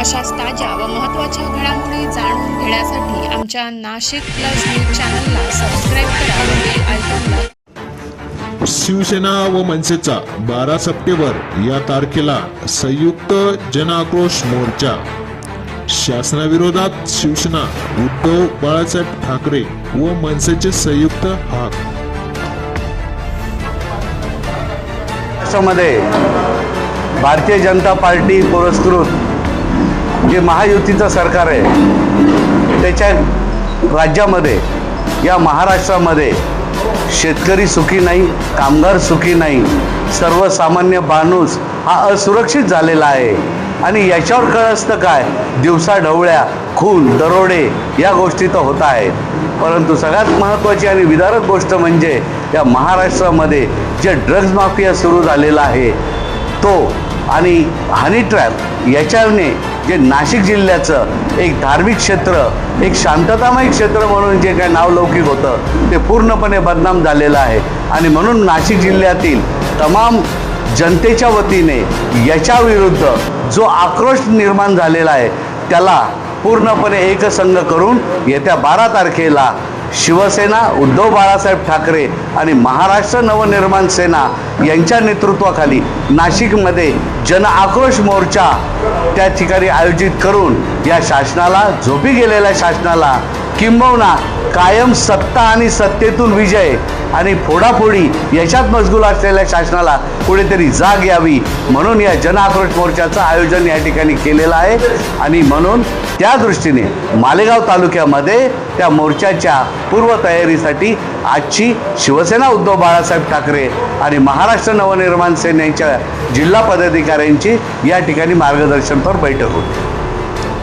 अशाच ताज्या व महत्त्वाच्या घडामोडी जाणून घेण्यासाठी आमच्या नाशिक प्लस न्यूज चॅनलला सबस्क्राईब करा व बेल आयकॉनला शिवसेना व मनसेचा बारा सप्टेंबर या तारखेला संयुक्त जनआक्रोश मोर्चा. शासनाविरोधात शिवसेना उद्धव बाळासाहेब ठाकरे व मनसेचे संयुक्त हाक. महाराष्ट्रामध्ये भारतीय जनता पार्टी पुरस्कृत जे महायुतीचं सरकार आहे त्याच्या राज्यामध्ये या महाराष्ट्रामध्ये शेतकरी सुखी नाही कामगार सुखी नाही सर्वसामान्य माणूस हा असुरक्षित झालेला आहे. आणि याच्यावर कळ असतं काय? दिवसा ढवळ्या खून दरोडे या गोष्टी तर होत आहेत. परंतु सगळ्यात महत्त्वाची आणि विदारक गोष्ट म्हणजे या महाराष्ट्रामध्ये जे ड्रग्ज माफिया सुरू झालेला आहे तो आणि हनी ट्रॅप याच्याने जे नाशिक जिल्ह्याचं एक धार्मिक क्षेत्र एक शांततामय क्षेत्र म्हणून जे काय नावलौकिक होतं ते पूर्णपणे बदनाम झालेलं आहे. आणि म्हणून नाशिक जिल्ह्यातील तमाम जनतेच्या वतीने याच्याविरुद्ध जो आक्रोश निर्माण झालेला आहे त्याला पूर्णपणे एकसंघ करून येत्या बारा तारखेला शिवसेना उद्धव बाळासाहेब ठाकरे आणि महाराष्ट्र नवनिर्माण सेना यांच्या नेतृत्वाखाली नाशिकमध्ये जन आक्रोश मोर्चा त्या ठिकाणी आयोजित करून या शासनाला झोपी गेलेल्या शासनाला किंबहुना कायम सत्ता आणि सत्तेतून विजय आणि फोडाफोडी याच्यात मजगूल असलेल्या शासनाला कुठेतरी जाग यावी म्हणून या जन आक्रोश मोर्चाचं आयोजन या ठिकाणी केलेलं आहे. आणि म्हणून त्या दृष्टीने मालेगाव तालुक्यामध्ये त्या मोर्चाच्या पूर्वतयारीसाठी आजची शिवसेना उद्धव बाळासाहेब ठाकरे आणि महाराष्ट्र नवनिर्माण सेनेच्या जिल्हा पदाधिकाऱ्यांची या ठिकाणी मार्गदर्शनपर बैठक होती.